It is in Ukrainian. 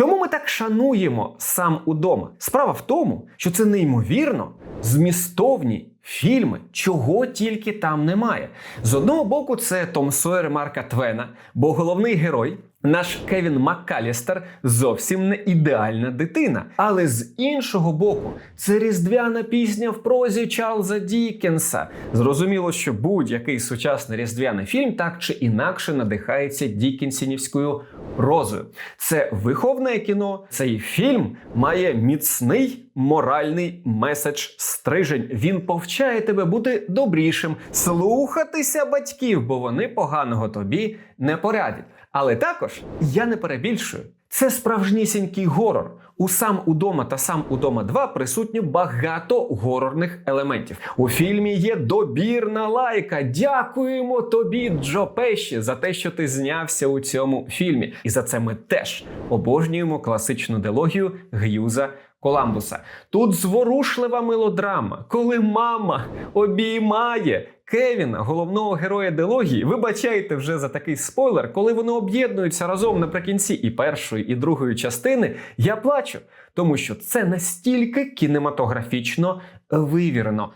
Чому ми так шануємо сам удома? Справа в тому, що це неймовірно змістовні фільми, чого тільки там немає. З одного боку, це Том Сойер Марка Твена, бо головний герой. Наш Кевін Маккалістер зовсім не ідеальна дитина. Але з іншого боку, це різдвяна пісня в прозі Чарльза Дікенса. Зрозуміло, що будь-який сучасний різдвяний фільм так чи інакше надихається Дікенсінівською прозою. Це виховне кіно. Цей фільм має міцний моральний меседж стрижень. Він повчає тебе бути добрішим, слухатися батьків, бо вони поганого тобі не порядять. Але також я не перебільшую. Це справжнісінький горор. У сам удома та сам удома 2 присутньо багато горорних елементів. У фільмі є добірна лайка. Дякуємо тобі, Джо Пеші, за те, що ти знявся у цьому фільмі. І за це ми теж обожнюємо класичну дилогію Г'юза Коламбуса. Тут зворушлива мелодрама, коли мама обіймає Кевіна, головного героя дилогії. Вибачайте вже за такий спойлер, коли вони об'єднуються разом наприкінці і першої, і другої частини. Я плачу, тому що це настільки кінематографічно вивірено.